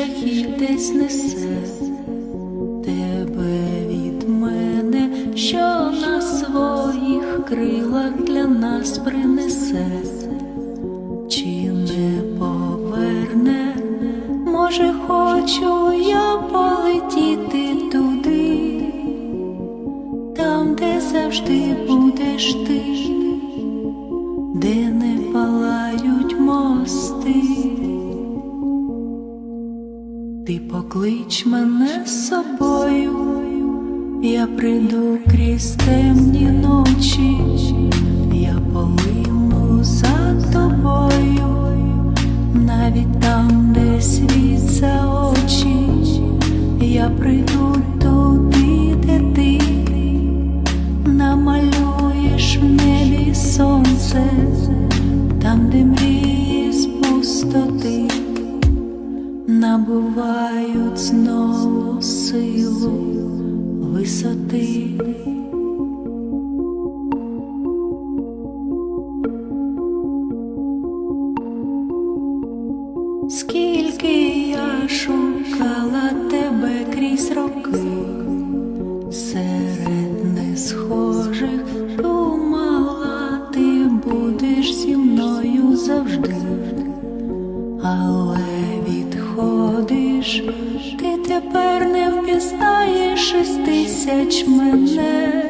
шахід десь несе тебе від мене, що на своїх крилах для нас принесе, чи не поверне, може, хочу я полетіти туди, там, де завжди будеш ти, Ти поклич мене з собою, я прийду крізь темні ночі, я полину за тобою, навіть там, де світ за очі, я прийду туди, де ти намалюєш в небі сонце, там, де мрії набувають знову силу висоти. Скільки я шукала тебе крізь роки, серед несхожих думала, ти будеш зі мною завжди але ти тепер не впізнаєш із тисяч мене,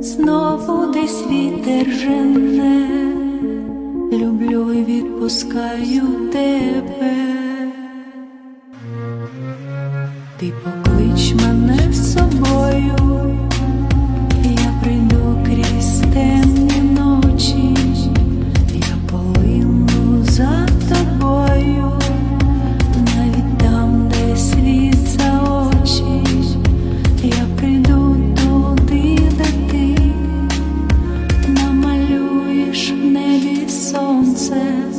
знову десь вітер жене, люблю і відпускаю тебе, ти поклич мене. sunsets